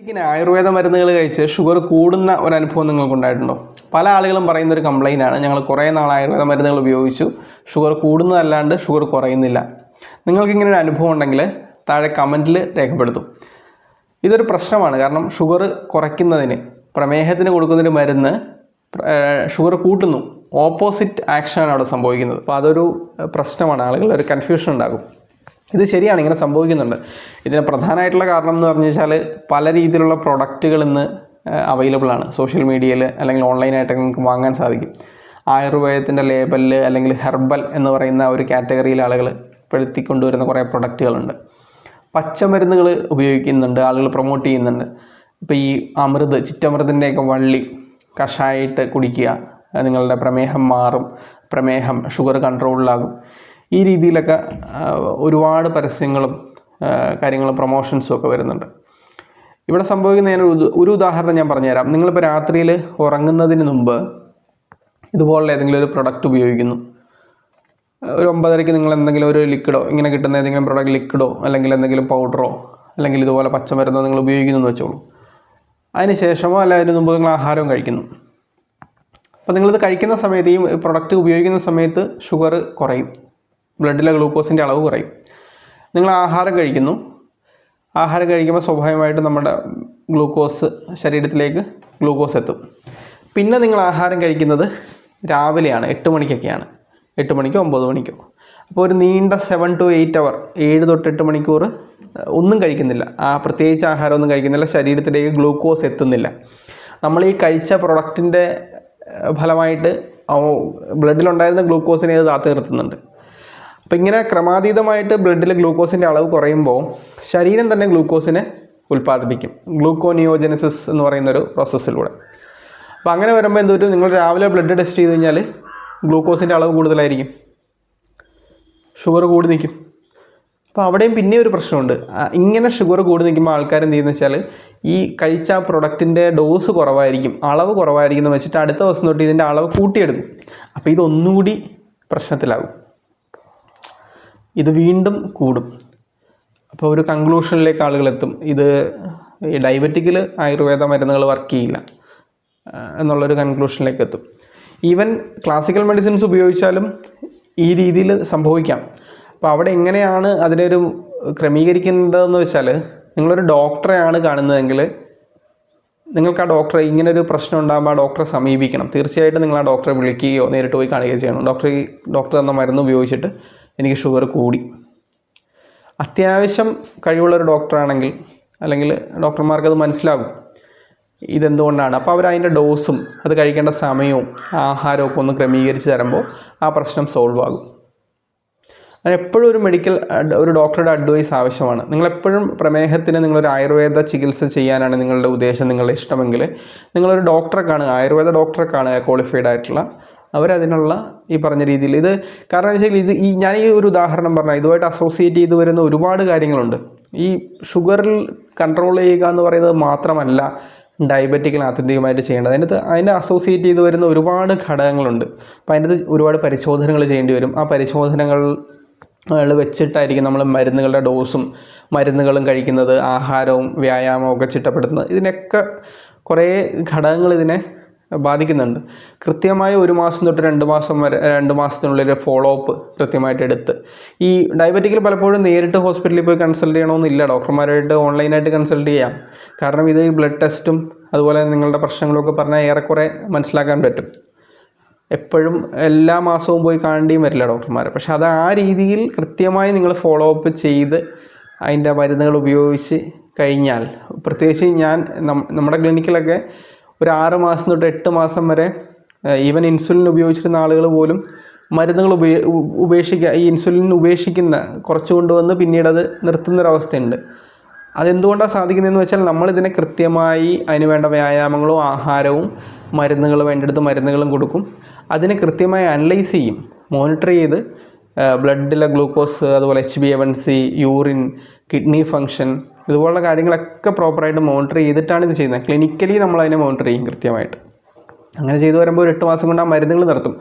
ഇങ്ങനെ ആയുർവേദ മരുന്നുകൾ കഴിച്ച് ഷുഗർ കൂടുന്ന ഒരു അനുഭവം നിങ്ങൾക്ക് ഉണ്ടായിട്ടുണ്ടോ പല ആളുകളും പറയുന്ന ഒരു കംപ്ലൈന്റ് ആണ്. ഞങ്ങൾ കുറേ നാൾ ആയുർവേദ മരുന്നുകൾ ഉപയോഗിച്ചു. ഷുഗർ കൂടുന്നതല്ലാണ്ട് ഷുഗർ കുറയുന്നില്ല. നിങ്ങൾക്ക് ഇങ്ങനെ ഒരു അനുഭവം ഉണ്ടെങ്കിൽ താഴെ കമന്റിൽ രേഖപ്പെടുത്തും. ഇതൊരു പ്രശ്നമാണ്. കാരണം ഷുഗർ കുറയ്ക്കുന്നതിന് പ്രമേഹത്തിന് കൊടുക്കുന്നൊരു മരുന്ന് ഷുഗർ കൂട്ടുന്നു. ഓപ്പോസിറ്റ് ആക്ഷനാണ് അവിടെ സംഭവിക്കുന്നത്. അപ്പോൾ അതൊരു പ്രശ്നമാണ്. ആളുകൾ ഒരു കൺഫ്യൂഷൻ ഉണ്ടാകും. ഇത് ശരിയാണ് ഇങ്ങനെ സംഭവിക്കുന്നുണ്ട്. ഇതിന് പ്രധാനമായിട്ടുള്ള കാരണം എന്ന് പറഞ്ഞു വെച്ചാൽ പല രീതിയിലുള്ള പ്രൊഡക്റ്റുകൾ ഇന്ന് അവൈലബിൾ ആണ്. സോഷ്യൽ മീഡിയയിൽ അല്ലെങ്കിൽ ഓൺലൈനായിട്ട് നിങ്ങൾക്ക് വാങ്ങാൻ സാധിക്കും. ആയുർവേദത്തിന്റെ ലേബലിൽ അല്ലെങ്കിൽ ഹെർബൽ എന്ന് പറയുന്ന ഒരു കാറ്റഗറിയിൽ ആളുകൾ പെടുത്തിക്കൊണ്ടുവരുന്ന കുറേ പ്രൊഡക്റ്റുകളുണ്ട് പച്ചമരുന്നുകൾ ഉപയോഗിക്കുന്നുണ്ട് ആളുകൾ പ്രൊമോട്ട് ചെയ്യുന്നുണ്ട്. ഇപ്പോൾ ഈ അമൃത് ചിറ്റമൃതിന്റെയൊക്കെ വള്ളി കഷായിട്ട് കുടിക്കുക നിങ്ങളുടെ പ്രമേഹം മാറും പ്രമേഹം ഷുഗർ കൺട്രോളിലാകും ഈ രീതിയിലൊക്കെ ഒരുപാട് പരസ്യങ്ങളും കാര്യങ്ങളും പ്രൊമോഷൻസും ഒക്കെ വരുന്നുണ്ട്. ഇവിടെ സംഭവിക്കുന്ന ഞാൻ ഒരു ഉദാഹരണം ഞാൻ പറഞ്ഞുതരാം. നിങ്ങളിപ്പോൾ രാത്രിയിൽ ഉറങ്ങുന്നതിന് മുമ്പ് ഇതുപോലുള്ള ഏതെങ്കിലും ഒരു പ്രൊഡക്റ്റ് ഉപയോഗിക്കുന്നു. ഒരു ഒമ്പതരയ്ക്ക് നിങ്ങൾ എന്തെങ്കിലും ഒരു ലിക്വിഡോ ഇങ്ങനെ കിട്ടുന്ന ഏതെങ്കിലും പ്രൊഡക്റ്റ് ലിക്വിഡോ അല്ലെങ്കിൽ എന്തെങ്കിലും പൗഡറോ അല്ലെങ്കിൽ ഇതുപോലെ പച്ചമരുന്നോ നിങ്ങൾ ഉപയോഗിക്കുന്നു എന്ന് വെച്ചോളൂ. അതിന് ശേഷമോ അല്ല അതിന് മുമ്പ് നിങ്ങൾ ആഹാരവും കഴിക്കുന്നു. അപ്പോൾ നിങ്ങളിത് കഴിക്കുന്ന സമയത്ത് ഈ പ്രൊഡക്റ്റ് ഉപയോഗിക്കുന്ന സമയത്ത് ഷുഗർ കുറയും. ബ്ലഡിലെ ഗ്ലൂക്കോസിന്റെ അളവ് കുറയും. നിങ്ങൾ ആഹാരം കഴിക്കുന്നു. ആഹാരം കഴിക്കുമ്പോൾ സ്വാഭാവികമായിട്ടും നമ്മുടെ ഗ്ലൂക്കോസ് ശരീരത്തിലേക്ക് ഗ്ലൂക്കോസ് എത്തും. പിന്നെ നിങ്ങൾ ആഹാരം കഴിക്കുന്നത് രാവിലെയാണ് എട്ട് മണിക്കൊക്കെയാണ്. എട്ട് മണിക്കോ ഒമ്പത് മണിക്കോ. അപ്പോൾ ഒരു നീണ്ട സെവൻ ടു എയ്റ്റ് അവർ ഏഴ് തൊട്ട് എട്ട് മണിക്കൂർ ഒന്നും കഴിക്കുന്നില്ല. ആ പ്രത്യേകിച്ച് ആഹാരമൊന്നും കഴിക്കുന്നില്ല. ശരീരത്തിലേക്ക് ഗ്ലൂക്കോസ് എത്തുന്നില്ല. നമ്മൾ ഈ കഴിച്ച പ്രൊഡക്റ്റിന്റെ ഫലമായിട്ട് ബ്ലഡിലുണ്ടായിരുന്ന ഗ്ലൂക്കോസിനെ അത് കാത്തു നിർത്തുന്നുണ്ട്. അപ്പോൾ ഇങ്ങനെ ക്രമാതീതമായിട്ട് ബ്ലഡിൽ ഗ്ലൂക്കോസിന്റെ അളവ് കുറയുമ്പോൾ ശരീരം തന്നെ ഗ്ലൂക്കോസിനെ ഉൽപ്പാദിപ്പിക്കും. ഗ്ലൂക്കോനിയോജനസിസ് എന്ന് പറയുന്നൊരു പ്രോസസ്സിലൂടെ അപ്പോൾ അങ്ങനെ വരുമ്പോൾ എന്തൊരു നിങ്ങൾ രാവിലെ ബ്ലഡ് ടെസ്റ്റ് ചെയ്ത് കഴിഞ്ഞാൽ ഗ്ലൂക്കോസിന്റെ അളവ് കൂടുതലായിരിക്കും. ഷുഗർ കൂടി നിൽക്കും അപ്പോൾ അവിടെയും പിന്നെ ഒരു പ്രശ്നമുണ്ട്. ഇങ്ങനെ ഷുഗർ കൂടി നിൽക്കുമ്പോൾ ആൾക്കാർ എന്ത് ചെയ്യുന്നത് വെച്ചാൽ ഈ കഴിച്ച പ്രൊഡക്റ്റിന്റെ ഡോസ് കുറവായിരിക്കും. അളവ് കുറവായിരിക്കും എന്ന് വെച്ചിട്ട് അടുത്ത ദിവസം തൊട്ട് ഇതിന്റെ അളവ് കൂട്ടിയെടുക്കും. അപ്പോൾ ഇതൊന്നുകൂടി പ്രശ്നത്തിലാകും. ഇത് വീണ്ടും കൂടും. അപ്പോൾ ഒരു കൺക്ലൂഷനിലേക്ക് ആളുകൾ എത്തും ഇത് ഈ ഡയബറ്റിക്കിൽ ആയുർവേദ മരുന്നുകൾ വർക്ക് ചെയ്യില്ല. എന്നുള്ളൊരു കൺക്ലൂഷനിലേക്ക് എത്തും. ഈവൻ ക്ലാസിക്കൽ മെഡിസിൻസ് ഉപയോഗിച്ചാലും ഈ രീതിയിൽ സംഭവിക്കാം. അപ്പോൾ അവിടെ എങ്ങനെയാണ് അതിനൊരു ക്രമീകരിക്കേണ്ടതെന്ന് വെച്ചാൽ നിങ്ങളൊരു ഡോക്ടറെയാണ് കാണുന്നതെങ്കിൽ നിങ്ങൾക്ക് ആ ഡോക്ടറെ ഇങ്ങനെ ഒരു പ്രശ്നം ഉണ്ടാകുമ്പോൾ ആ ഡോക്ടറെ സമീപിക്കണം. തീർച്ചയായിട്ടും നിങ്ങൾ ആ ഡോക്ടറെ വിളിക്കുകയോ നേരിട്ട് പോയി കാണുകയോ ചെയ്യണം. ഡോക്ടർ ഡോക്ടർ തന്ന മരുന്ന് ഉപയോഗിച്ചിട്ട് എനിക്ക് ഷുഗർ കൂടി. അത്യാവശ്യം കഴിവുള്ളൊരു ഡോക്ടറാണെങ്കിൽ അല്ലെങ്കിൽ ഡോക്ടർമാർക്ക് അത് മനസ്സിലാകും ഇതെന്തുകൊണ്ടാണ്. അപ്പോൾ അവർ അതിന്റെ ഡോസും അത് കഴിക്കേണ്ട സമയവും ആഹാരവും ഒക്കെ ഒന്ന് ക്രമീകരിച്ച് തരുമ്പോൾ ആ പ്രശ്നം സോൾവ് ആകും എപ്പോഴും ഒരു മെഡിക്കൽ ഒരു ഡോക്ടറുടെ അഡ്വൈസ് ആവശ്യമാണ്. നിങ്ങളെപ്പോഴും പ്രമേഹത്തിന് നിങ്ങളൊരു ആയുർവേദ ചികിത്സ ചെയ്യാനാണ് നിങ്ങളുടെ ഉദ്ദേശം നിങ്ങളുടെ ഇഷ്ടമെങ്കിൽ നിങ്ങളൊരു ഡോക്ടറെ കാണുക ആയുർവേദ ഡോക്ടറെ കാണുക ക്വാളിഫൈഡ് ആയിട്ടുള്ള അവരതിനുള്ള ഈ പറഞ്ഞ രീതിയിൽ. ഇത് കാരണം വെച്ചാൽ ഇത് ഈ ഞാൻ ഈ ഒരു ഉദാഹരണം പറഞ്ഞാൽ ഇതുമായിട്ട് അസോസിയേറ്റ് ചെയ്ത് വരുന്ന ഒരുപാട് കാര്യങ്ങളുണ്ട്. ഈ ഷുഗറിൽ കൺട്രോൾ ചെയ്യുക എന്ന് പറയുന്നത് മാത്രമല്ല ഡയബറ്റിക്കിന് ആത്യന്തികമായിട്ട് ചെയ്യേണ്ടത്. അതിനകത്ത് അതിനെ അസോസിയേറ്റ് ചെയ്ത് വരുന്ന ഒരുപാട് ഘടകങ്ങളുണ്ട്. അപ്പോൾ അതിനകത്ത് ഒരുപാട് പരിശോധനകൾ ചെയ്യേണ്ടി വരും. ആ പരിശോധനകൾ വെച്ചിട്ടായിരിക്കും നമ്മൾ മരുന്നുകളുടെ ഡോസും മരുന്നുകളും കഴിക്കുന്നത് ആഹാരവും വ്യായാമവും ഒക്കെ ചിട്ടപ്പെടുത്തുന്നത്. ഇതിനൊക്കെ കുറേ ഘടകങ്ങൾ ഇതിനെ ബാധിക്കുന്നുണ്ട്. കൃത്യമായ ഒരു മാസം തൊട്ട് രണ്ട് മാസം വരെ രണ്ട് മാസത്തിനുള്ളിൽ ഫോളോ അപ്പ് കൃത്യമായിട്ട് എടുത്ത്. ഈ ഡയബറ്റിക്കിൽ പലപ്പോഴും നേരിട്ട് ഹോസ്പിറ്റലിൽ പോയി കൺസൾട്ട് ചെയ്യണമെന്നില്ല ഡോക്ടർമാരായിട്ട് ഓൺലൈനായിട്ട് കൺസൾട്ട് ചെയ്യാം. കാരണം ഇത് ബ്ലഡ് ടെസ്റ്റും അതുപോലെ നിങ്ങളുടെ പ്രശ്നങ്ങളൊക്കെ പറഞ്ഞാൽ ഏറെക്കുറെ മനസ്സിലാക്കാൻ പറ്റും. എപ്പോഴും എല്ലാ മാസവും പോയി കാണേണ്ടിയും വരില്ല ഡോക്ടർമാരെ. പക്ഷെ അത് ആ രീതിയിൽ കൃത്യമായി നിങ്ങൾ ഫോളോ അപ്പ് ചെയ്ത് അതിന്റെ മരുന്നുകൾ ഉപയോഗിച്ച് കഴിഞ്ഞാൽ പ്രത്യേകിച്ച് ഞാൻ നമ്മുടെ ക്ലിനിക്കിലൊക്കെ ഒരു ആറ് മാസം തൊട്ട് എട്ട് മാസം വരെ ഈവൻ ഇൻസുലിൻ ഉപയോഗിച്ചിരുന്ന ആളുകൾ പോലും മരുന്നുകൾ ഉപയോ ഉപേക്ഷിക്കുക ഈ ഇൻസുലിൻ ഉപേക്ഷിക്കുന്ന കുറച്ച് കൊണ്ടുവന്ന് പിന്നീട് അത് നിർത്തുന്നൊരവസ്ഥയുണ്ട് അതെന്തുകൊണ്ടാണ് സാധിക്കുന്നതെന്ന് വെച്ചാൽ നമ്മളിതിനെ കൃത്യമായി അതിന് വേണ്ട വ്യായാമങ്ങളും ആഹാരവും മരുന്നുകൾ വേണ്ടിയെടുത്ത് മരുന്നുകളും കൊടുക്കും. അതിനെ കൃത്യമായി അനലൈസ് ചെയ്യും. മോണിറ്റർ ചെയ്ത് ബ്ലഡിലെ ഗ്ലൂക്കോസ് അതുപോലെ H B A one C urine kidney function ഇതുപോലുള്ള കാര്യങ്ങളൊക്കെ പ്രോപ്പറായിട്ട് മോണിറ്റർ ചെയ്തിട്ടാണ് ഇത് ചെയ്യുന്നത്. ക്ലിനിക്കലി നമ്മൾ അതിനെ മോണിറ്റർ ചെയ്യും കൃത്യമായിട്ട്. അങ്ങനെ ചെയ്തു വരുമ്പോൾ ഒരു എട്ട് മാസം കൊണ്ട് ആ മരുന്നുകൾ നിർത്തും.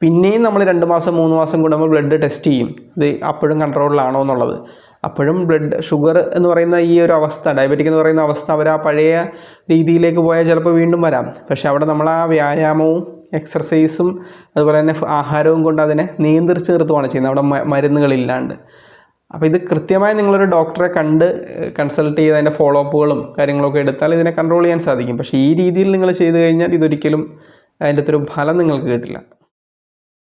പിന്നെയും നമ്മൾ രണ്ട് മാസം മൂന്ന് മാസം കൂടുമ്പോൾ ബ്ലഡ് ടെസ്റ്റ് ചെയ്യും. ഇത് അപ്പോഴും കൺട്രോളിലാണോ എന്നുള്ളത്. അപ്പോഴും ബ്ലഡ് ഷുഗർ എന്ന് പറയുന്ന ഈ ഒരു അവസ്ഥ ഡയബറ്റിക് എന്ന് പറയുന്ന അവസ്ഥ അവർ ആ പഴയ രീതിയിലേക്ക് പോയാൽ ചിലപ്പോൾ വീണ്ടും വരാം. പക്ഷേ അവിടെ നമ്മൾ ആ വ്യായാമവും എക്സർസൈസും അതുപോലെ തന്നെ ആഹാരവും കൊണ്ട് അതിനെ നിയന്ത്രിച്ച് നിർത്തുകയാണ് ചെയ്യുന്നത്. അവിടെ മരുന്നുകളില്ലാണ്ട്. അപ്പോൾ ഇത് കൃത്യമായി നിങ്ങളൊരു ഡോക്ടറെ കണ്ട് കൺസൾട്ട് ചെയ്ത് അതിന്റെ ഫോളോ അപ്പുകളും കാര്യങ്ങളൊക്കെ എടുത്താൽ ഇതിനെ കൺട്രോൾ ചെയ്യാൻ സാധിക്കും. പക്ഷേ ഈ രീതിയിൽ നിങ്ങൾ ചെയ്തു കഴിഞ്ഞാൽ ഇതൊരിക്കലും അതിന്റെ അത്തൊരു ഫലം നിങ്ങൾക്ക് കിട്ടില്ല.